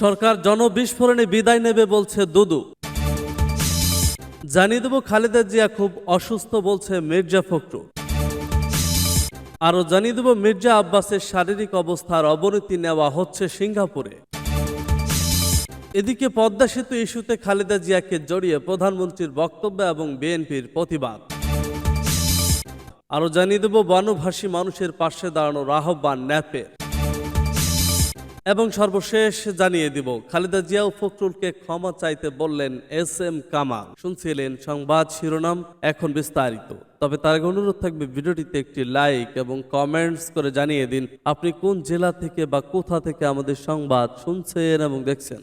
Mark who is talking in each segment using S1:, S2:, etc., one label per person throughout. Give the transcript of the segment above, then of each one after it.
S1: সরকার জনবিস্ফোরণে বিদায় নেবে বলছে দুদু। জানিয়ে দেব খালেদা জিয়া খুব অসুস্থ বলছে মির্জা ফখরু। আরও জানিয়ে দেব মির্জা আব্বাসের শারীরিক অবস্থার অবনতি নেওয়া হচ্ছে সিঙ্গাপুরে। এদিকে পদ্মা সেতু ইস্যুতে খালেদা জিয়াকে জড়িয়ে প্রধানমন্ত্রীর বক্তব্য এবং বিএনপির প্রতিবাদ। আরও জানিয়ে দেব বনভাসী মানুষের পাশে দাঁড়ানোর আহ্বান ন্যাপের। এবং সর্বশেষ জানিয়ে দিব, খালেদা জিয়া ও ফখরুলকে ক্ষমা চাইতে বললেন এস এম কামাল। শুনছিলেন সংবাদ শিরোনাম, এখন বিস্তারিত। তবে তার অনুরোধ থাকবে ভিডিওটিতে একটি লাইক এবং কমেন্টস করে জানিয়ে দিন, আপনি কোন জেলা থেকে বা কোথা থেকে আমাদের সংবাদ শুনছেন এবং দেখছেন।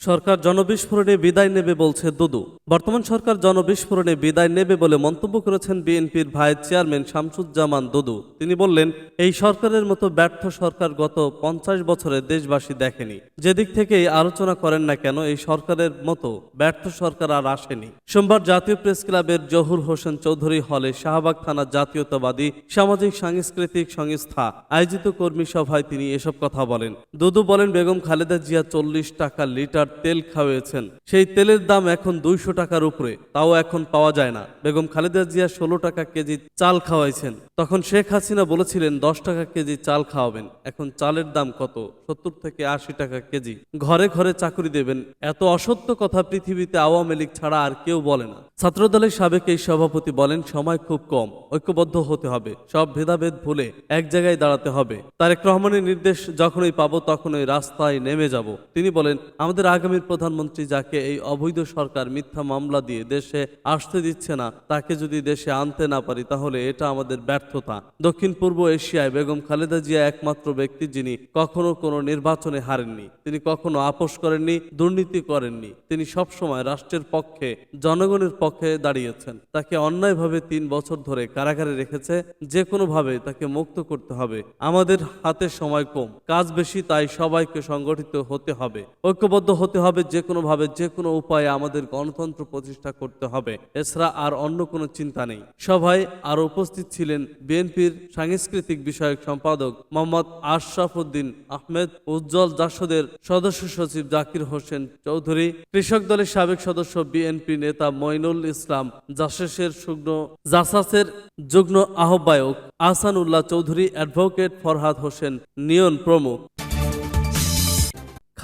S1: সরকার জনবিস্ফোরণে বিদায় নেবে বলছে দুদু। বর্তমান সরকার জনবিস্ফোরণে বিদায় নেবে বলে মন্তব্য করেছেন বিএনপির ভাইস চেয়ারম্যান শামসুজ্জামান দুদু। তিনি বললেন, এই সরকারের মতো ব্যর্থ সরকার গত পঞ্চাশ বছরে দেশবাসী দেখেনি। যেদিক থেকেই আলোচনা করেন না কেন, এই সরকারের মতো ব্যর্থ সরকার আর আসেনি। সোমবার জাতীয় প্রেস ক্লাবের জহুর হোসেন চৌধুরী হলে শাহবাগ থানা জাতীয়তাবাদী সামাজিক সাংস্কৃতিক সংস্থা আয়োজিত কর্মী সভায় তিনি এসব কথা বলেন। দুদু বলেন, বেগম খালেদা জিয়া চল্লিশ টাকা লিটার তেল খাওয়িয়েছেন। সেই তেলের দাম এখন দুইশো টাকার উপরে, তাও এখন পাওয়া যায় না। বেগম খালেদা জিয়া ষোলো টাকা কেজি চাল খাওয়াইছেন। তখন শেখ হাসিনা বলেছিলেন, দশ টাকা কেজি চাল খাওয়াবেন। এখন চালের দাম কত? সত্তর থেকে আশি টাকা কেজি। ঘরে ঘরে চাকরি দেবেন। এত অসত্য কথা পৃথিবীতে আওয়ামী লীগ ছাড়া আর কেউ বলে না। ছাত্রদলের সাবেক এই সভাপতি বলেন, সময় খুব কম, ঐক্যবদ্ধ হতে হবে। সব ভেদাভেদ ভুলে এক জায়গায় দাঁড়াতে হবে। তারেক রহমানের নির্দেশ যখনই পাবো তখনই রাস্তায় নেমে যাব। তিনি বলেন, আমাদের আগামীর প্রধানমন্ত্রী যাকে এই অবৈধ সরকার মিথ্যা মামলা দিয়ে দেশে আসতে দিচ্ছে না, তাকে যদি দেশে আনতে না পারি, তাহলে এটা আমাদের ব্যর্থতা। দক্ষিণ পূর্ব এশিয়ায় বেগম খালেদা জিয়া একমাত্র ব্যক্তি যিনি কখনো কোনো নির্বাচনে হারেননি। তিনি কখনো আপোষ করেননি, দুর্নীতি করেননি। তিনি সবসময় রাষ্ট্রের পক্ষে, জনগণের পক্ষে দাঁড়িয়েছেন। তাকে অন্যায়ভাবে তিন বছর ধরে কারাগারে রেখেছে যে কোনোভাবে তাকে মুক্ত করতে হবে। আমাদের হাতে সময় কম, কাজ বেশি, তাই সবাইকে সংগঠিত হতে হবে। ঐক্যবদ্ধ হতে হবে যে কোনোভাবে যে কোনো উপায়ে আমাদের গণতন্ত্র প্রতিষ্ঠা করতে হবে। এছাড়া আর অন্য কোনো চিন্তা নেই। সভায় আরও উপস্থিত ছিলেন বিএনপির সাংস্কৃতিক বিষয়ক সম্পাদক মোহাম্মদ আশরাফ উদ্দিন আহমেদ, উজ্জ্বল জাসদের সদস্য সচিব জাকির হোসেন চৌধুরী, কৃষক দলের সাবেক সদস্য বিএনপি নেতা মইনুল ইসলাম, জাসেসের যুগ্ম জাসাসের যুগ্ম আহ্বায়ক আহসানুল্লাহ চৌধুরী, অ্যাডভোকেট ফরহাদ হোসেন, নিয়ন প্রমুখ।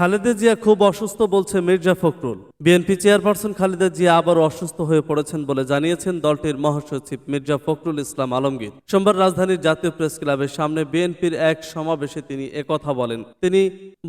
S1: খালেদা জিয়া খুব অসুস্থ বলছে মির্জা ফখরুল। বিএনপি চেয়ারপারসন খালেদা জিয়া আবার অসুস্থ হয়ে পড়েছেন বলে জানিয়েছেন দলটির মহাসচিব মির্জা ফখরুল ইসলাম আলমগীর। সোমবার রাজধানীর জাতীয় প্রেস ক্লাবের সামনে বিএনপির এক সমাবেশে তিনি একথা বলেন। তিনি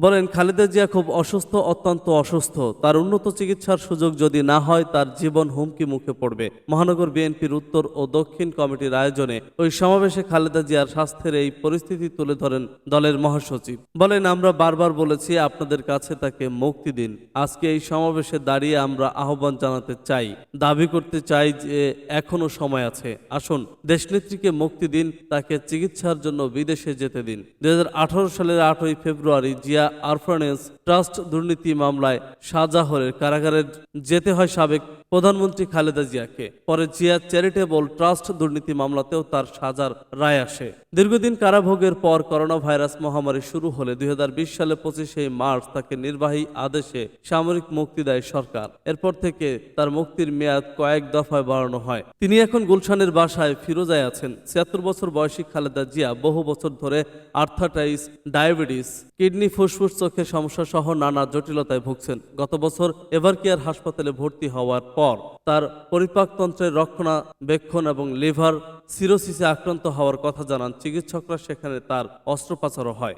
S1: বলেন, খালেদা জিয়া খুব অসুস্থ, অত্যন্ত অসুস্থ। তার উন্নত চিকিৎসার সুযোগ যদি না হয়, তার জীবন হুমকি মুখে পড়বে। মহানগর বিএনপির উত্তর ও দক্ষিণ কমিটির আয়োজনে ওই সমাবেশে খালেদা জিয়ার স্বাস্থ্যের এই পরিস্থিতি তুলে ধরেন দলের মহাসচিব। বলেন, আমরা বারবার বলেছি, আপনাদের কাছে তাকে মুক্তি দিন। আজকে এই সমাবেশে দাঁড়িয়ে আমরা আহ্বান জানাতে চাই। দাবি করতে চাই যে এখনও সময় আছে। আসুন, দেশনেত্রীকে মুক্তি দিন, তাকে চিকিৎসার জন্য বিদেশে যেতে দিন। দুই হাজার আঠারো সালের আটই ফেব্রুয়ারি জিয়া আরফারেন্স ট্রাস্ট দুর্নীতি মামলায় শাহজাহরের কারাগারে যেতে হয় সাবেক প্রধানমন্ত্রী খালেদা জিয়াকে। পরে জিয়া চ্যারিটেবল ট্রাস্ট দুর্নীতি মামলাতেও তার সাজার রায় আসে। দীর্ঘদিন কারাভোগের পর করোনা ভাইরাস মহামারী শুরু হলে দুই সালে পঁচিশে মার্চ তাকে নির্বাহী আদেশে সামরিক মুক্তি দেয় সরকার। এরপর থেকে তার মুক্তির মেয়াদ কয়েক দফায় বাড়ানো হয়। তিনি এখন গুলশানের বাসায় ফিরোজায় আছেন। ছিয়াত্তর বছর বয়সী খালেদা জিয়া বহু বছর ধরে আর্থাটাইস ডায়াবেটিস, কিডনি ফুসফুস, চোখের সমস্যা সহ নানা জটিলতায় ভুগছেন। গত বছর এভারকেয়ার হাসপাতালে ভর্তি হওয়ার পর তার পরিপাকতন্ত্রের রক্ষণাবেক্ষণ এবং লিভার সিরোসিসে আক্রান্ত হওয়ার কথা জানান চিকিৎসকরা, সেখানে তার অস্ত্রোপচারও হয়।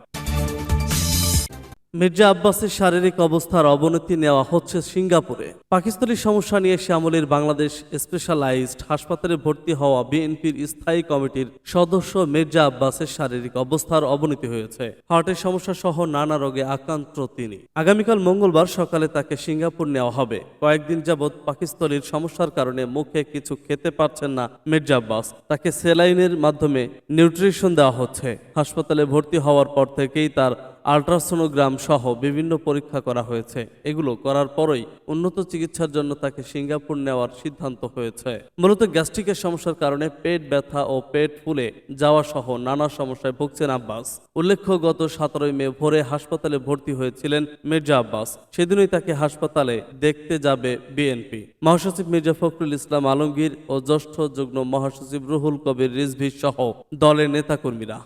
S1: মির্জা আব্বাসের শারীরিক অবস্থার অবনতি নেওয়া হচ্ছে সিঙ্গাপুরে। পাকিস্তানি সমস্যা নিয়ে শ্যামলীর বাংলাদেশ স্পেশালাইজড হাসপাতালে ভর্তি হওয়া বিএনপির স্থায়ী কমিটির সদস্য মির্জা আব্বাসের শারীরিক অবস্থার অবনতি হয়েছে। হার্টের সমস্যা সহ নানা রোগে আক্রান্ত তিনি। আগামীকাল মঙ্গলবার সকালে তাকে সিঙ্গাপুর নেওয়া হবে। কয়েকদিন যাবৎ পাকিস্তানের সমস্যার কারণে মুখে কিছু খেতে পারছেন না মির্জা আব্বাস। তাকে সেলাইনের মাধ্যমে নিউট্রিশন দেওয়া হচ্ছে। হাসপাতালে ভর্তি হওয়ার পর থেকেই তার আল্ট্রাসোনোগ্রাম সহ বিভিন্ন পরীক্ষা করা হয়েছে। এগুলো করার পরই উন্নত চিকিৎসার জন্য তাকে সিঙ্গাপুর নেওয়ার সিদ্ধান্ত হয়েছে। মূলত গ্যাস্ট্রিকের সমস্যার কারণে পেট ব্যথা ও পেট ফুলে যাওয়া সহ নানা সমস্যায় ভুগছেন আব্বাস। উল্লেখ্য, গত সতেরোই মে ভোরে হাসপাতালে ভর্তি হয়েছিলেন মির্জা আব্বাস। সেদিনই তাকে হাসপাতালে দেখতে যাবে বিএনপি। মহাসচিব মির্জা ফখরুল ইসলাম আলমগীর ও জ্যেষ্ঠ যুগ্ম মহাসচিব রুহুল কবির রিজভি সহ দলের নেতাকর্মীরা।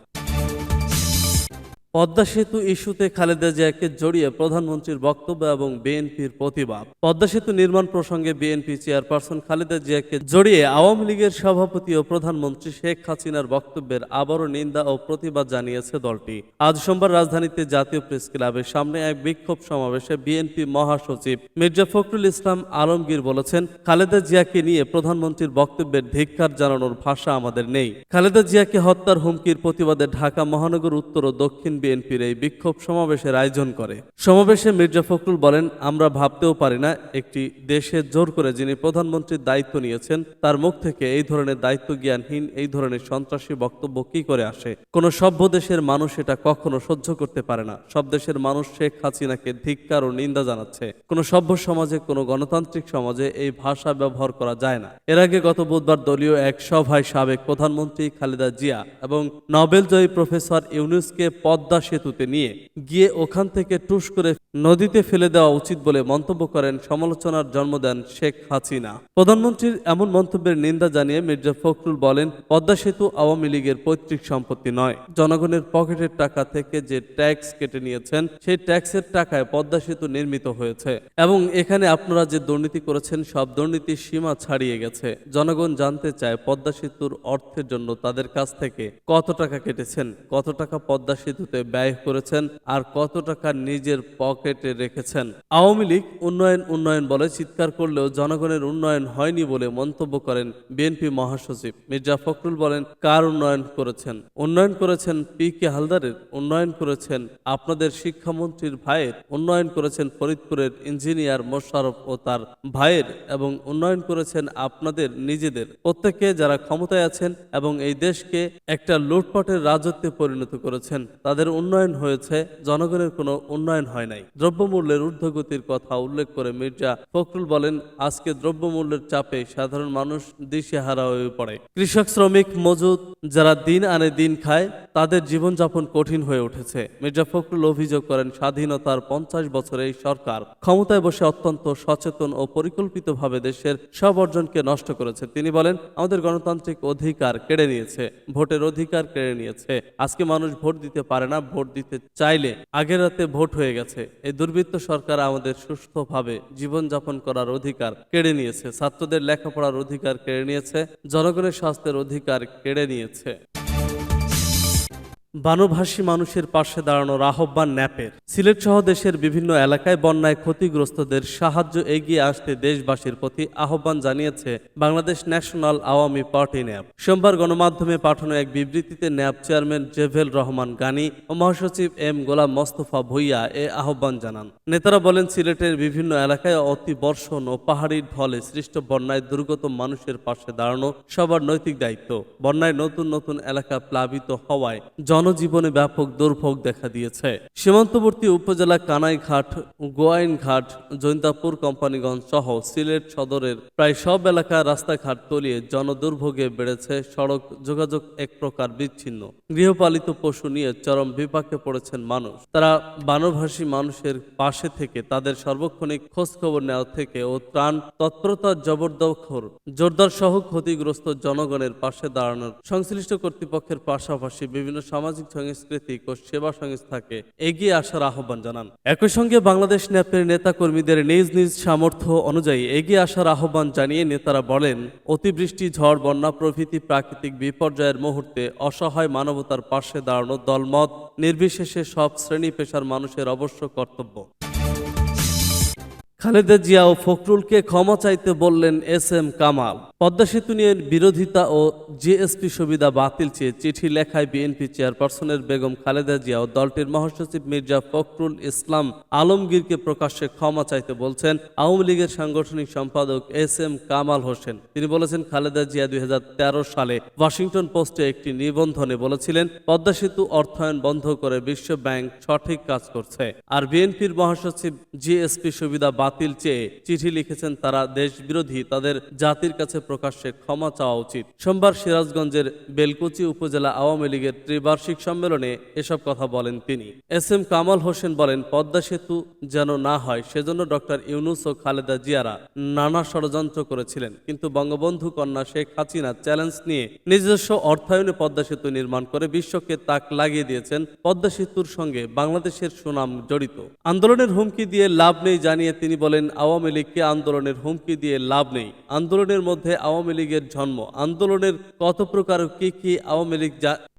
S1: পদ্মা সেতু ইস্যুতে খালেদা জিয়াকে জড়িয়ে প্রধানমন্ত্রীর বক্তব্য এবং বিএনপির প্রতিবাদ। পদ্মা সেতু নির্মাণ প্রসঙ্গে বিএনপি চেয়ারপারসন খালেদা জিয়াকে জড়িয়ে আওয়ামী লীগের সভাপতি ও প্রধানমন্ত্রী শেখ হাসিনার বক্তব্যের আবারও নিন্দা ও প্রতিবাদ জানিয়েছে দলটি। আজ সোমবার রাজধানীতে জাতীয় প্রেস ক্লাবের সামনে এক বিক্ষোভ সমাবেশে বিএনপি মহাসচিব মির্জা ফখরুল ইসলাম আলমগীর বলেছেন, খালেদা জিয়াকে নিয়ে প্রধানমন্ত্রীর বক্তব্যের ধিক্কার জানানোর ভাষা আমাদের নেই। খালেদা জিয়াকে হত্যার হুমকির প্রতিবাদে ঢাকা মহানগর উত্তর ও দক্ষিণ বিএনপির এই বিক্ষোভ সমাবেশের আয়োজন করে। সমাবেশে মির্জা ফখরুল বলেন, আমরা ভাবতেও পারি না, একটি দেশে জোর করে যিনি প্রধানমন্ত্রীর দায়িত্ব নিয়েছেন, তার মুখ থেকে এই ধরনের দায়িত্ব জ্ঞানহীন এই ধরনের সন্ত্রাসী বক্তব্য কি করে আসে? কোন সভ্য দেশের মানুষ এটা কখনো সহ্য করতে পারে না। সব দেশের মানুষ শেখ হাসিনাকে ধিক্কার ও নিন্দা জানাচ্ছে। কোন সভ্য সমাজে, কোন গণতান্ত্রিক সমাজে এই ভাষা ব্যবহার করা যায় না। এর আগে গত বুধবার দলীয় এক সভায় সাবেক প্রধানমন্ত্রী খালেদা জিয়া এবং নোবেলজয়ী প্রফেসর ইউনুসকে পদ্মা সেতুতে নিয়ে গিয়ে ওখান থেকে টুস করে নদীতে ফেলে দেওয়া উচিত বলে মন্তব্য করেন সমালোচনার জন্ম দেন শেখ হাসিনা। প্রধানমন্ত্রীর এমন মন্তব্যের নিন্দা জানিয়ে মির্জা ফখরুল বলেন, পদ্মা সেতু আওয়ামী লীগের পৈতৃক সম্পত্তি নয়। জনগণের পকেটের টাকা থেকে যে ট্যাক্স কেটে নিয়েছেন, সেই ট্যাক্সের টাকায় পদ্মা সেতু নির্মিত হয়েছে। এবং এখানে আপনারা যে দুর্নীতি করেছেন, সব দুর্নীতির সীমা ছাড়িয়ে গেছে। জনগণ জানতে চায় পদ্মা সেতুর অর্থের জন্য তাদের কাছ থেকে কত টাকা কেটেছেন, কত টাকা পদ্মা সেতুতে ব্যয় করেছেন আর কত টাকা নিজের পকেটে রেখেছেন। আওয়ামী লীগ উন্নয়ন উন্নয়ন বলে চিৎকার করলেও জনগণের উন্নয়ন হয়নি বলে মন্তব্য করেন বিএনপি মহাসচিব। মির্জা ফখরুল বলেন, কার উন্নয়ন করেছেন? উন্নয়ন করেছেন পি কে হালদারের, উন্নয়ন করেছেন আপনাদের শিক্ষামন্ত্রীর ভাইয়ের, উন্নয়ন করেছেন ফরিদপুরের ইঞ্জিনিয়ার মোশারফ ও তার ভাইয়ের এবং উন্নয়ন করেছেন আপনাদের নিজেদের। প্রত্যেকে যারা ক্ষমতায় আছেন এবং এই দেশকে একটা লুটপাটের রাজত্বে পরিণত করেছেন, তাদের উন্নয়ন হয়েছে, জনগণের কোনো উন্নয়ন হয় নাই। দ্রব্যমূল্যের ঊর্ধ্বগতির কথা উল্লেখ করে মির্জা ফখরুল বলেন, আজকে দ্রব্যমূল্যের চাপে সাধারণ মানুষ দিশেহারা হয়ে পড়ে। কৃষক, শ্রমিক মজুদ যারা দিন আনে দিন খায়, তাদের জীবনযাপন কঠিন হয়ে উঠেছে। মির্জা ফখরুল অভিযোগ করেন, স্বাধীনতার পঞ্চাশ বছরে এই সরকার ক্ষমতায় বসে অত্যন্ত সচেতন ও পরিকল্পিতভাবে দেশের সব অর্জনকে নষ্ট করেছে। তিনি বলেন, আমাদের গণতান্ত্রিক অধিকার কেড়ে নিয়েছে, ভোটের অধিকার কেড়ে নিয়েছে। আজকে মানুষ ভোট দিতে পারে না ভোট দিতে চাইলে আগের রাতে ভোট হয়ে গেছে। এই দুর্বৃত্ত সরকার আমাদের সুস্থভাবে জীবনযাপন করার অধিকার কেড়ে নিয়েছে। ছাত্রদের লেখাপড়ার অধিকার কেড়ে নিয়েছে, জনগণের স্বাস্থ্যের অধিকার কেড়ে নিয়েছে। বানভাসী মানুষের পাশে দাঁড়ানোর আহ্বান ন্যাপের। সিলেট সহ দেশের বিভিন্ন এলাকায় বন্যায় ক্ষতিগ্রস্তদের সাহায্য এগিয়ে আসতে দেশবাসীর প্রতি আহ্বান জানিয়েছে Bangladesh national Awami party NAP. সোমবার গণমাধ্যমে পাঠানো এক বিবৃতিতে ন্যাপ চেয়ারম্যান জেভেল রহমান গানি ও মহাসচিব এম গোলাম মোস্তফা ভুইয়া এ আহ্বান জানান। নেতারা বলেন, সিলেটের বিভিন্ন এলাকায় অতি বর্ষণ ও পাহাড়ির ঢলে সৃষ্ট বন্যায় দুর্গত মানুষের পাশে দাঁড়ানো সবার নৈতিক দায়িত্ব। বন্যায় নতুন নতুন এলাকা প্লাবিত হওয়ায় জনজীবনে ব্যাপক দুর্ভোগ দেখা দিয়েছে। সীমান্তবর্তী উপজেলা কানাইঘাট, গোয়াইনঘাট, জৈন্তাপুর, কোম্পানিগঞ্জ সহ সিলেট সদরের প্রায় সব এলাকার রাস্তাঘাট তলিয়ে জনদুর্ভোগে বেড়েছে সড়ক যোগাযোগ এক প্রকার বিচ্ছিন্ন। গৃহপালিত পশু নিয়ে চরম বিপাকে পড়েছেন মানুষ। তারা বানভাসী মানুষের পাশে থেকে তাদের সার্বক্ষণিক খোঁজ খবর নেওয়া থেকে ও ত্রাণ তৎপরতা জবরদখর জোরদার সহ ক্ষতিগ্রস্ত জনগণের পাশে দাঁড়ানোর সংশ্লিষ্ট কর্তৃপক্ষের পাশাপাশি বিভিন্ন সামাজিক সাংস্কৃতিক ও সেবা সংস্থাকে এগিয়ে আসার আহ্বান জানান। একই সঙ্গে বাংলাদেশ ন্যাপের নেতা কর্মীদের নিজ নিজ সামর্থ্য অনুযায়ী এগিয়ে আসার আহ্বান জানিয়ে নেতারা বলেন, অতিবৃষ্টি, ঝড়, বন্যা প্রভৃতি প্রাকৃতিক বিপর্যয়ের মুহূর্তে অসহায় মানবতার পাশে দাঁড়ানো দলমত নির্বিশেষে সব শ্রেণি পেশার মানুষের অবশ্য কর্তব্য। খালেদা জিয়া ও ফখরুলকে ক্ষমা চাইতে বললেন এস এম কামাল। পদ্মা সেতু নিয়ে বিরোধিতা ও জিএসপি সুবিধা বাতিল চেয়ে চিঠি লেখায় বিএনপি চেয়ারপারসনের বেগম খালেদা জিয়া ও দলটির মহাসচিব মির্জা ফখরুল ইসলাম আলমগীরকে প্রকাশ্যে ক্ষমা চাইতে বলছেন আওয়ামী লীগের সাংগঠনিক সম্পাদক এস এম কামাল হোসেন। তিনি বলেছেন, খালেদা জিয়া দুই হাজার তেরো সালে ওয়াশিংটন পোস্টে একটি নিবন্ধনে বলেছিলেন, পদ্মা সেতু অর্থায়ন বন্ধ করে বিশ্ব ব্যাংক সঠিক কাজ করছে। আর বিএনপির মহাসচিব জিএসপি সুবিধা বাতিল চেয়ে চিঠি লিখেছেন, তারা দেশবিরোধী, তাদের জাতির কাছে প্রকাশ্যে ক্ষমা চাওয়া উচিত। সোমবার সিরাজগঞ্জের বেলকুচি উপজেলা আওয়ামী লীগের ত্রিবার্ষিক সম্মেলনে এসব কথা বলেন তিনি। এস এম কামাল হোসেন বলেন, পদ্মা সেতু যেন না হয়, সেজন্য ডক্টর ইউনুস ও খালেদা জিয়ারা নানা ষড়যন্ত্র করেছিলেন। কিন্তু বঙ্গবন্ধু কন্যা শেখ হাসিনা চ্যালেঞ্জ নিয়ে নিজস্ব অর্থায়নে পদ্মা সেতু নির্মাণ করে বিশ্বকে তাক লাগিয়ে দিয়েছেন পদ্মা সেতুর সঙ্গে বাংলাদেশের সুনাম জড়িত। আন্দোলনের হুমকি দিয়ে লাভ নেই জানিয়ে তিনি বলেন, আওয়ামী লীগকে আন্দোলনের হুমকি দিয়ে লাভ নেই। আন্দোলনের মধ্যে আওয়ামী লীগের জন্ম। আন্দোলনের কত প্রকার কি কি আওয়ামী লীগ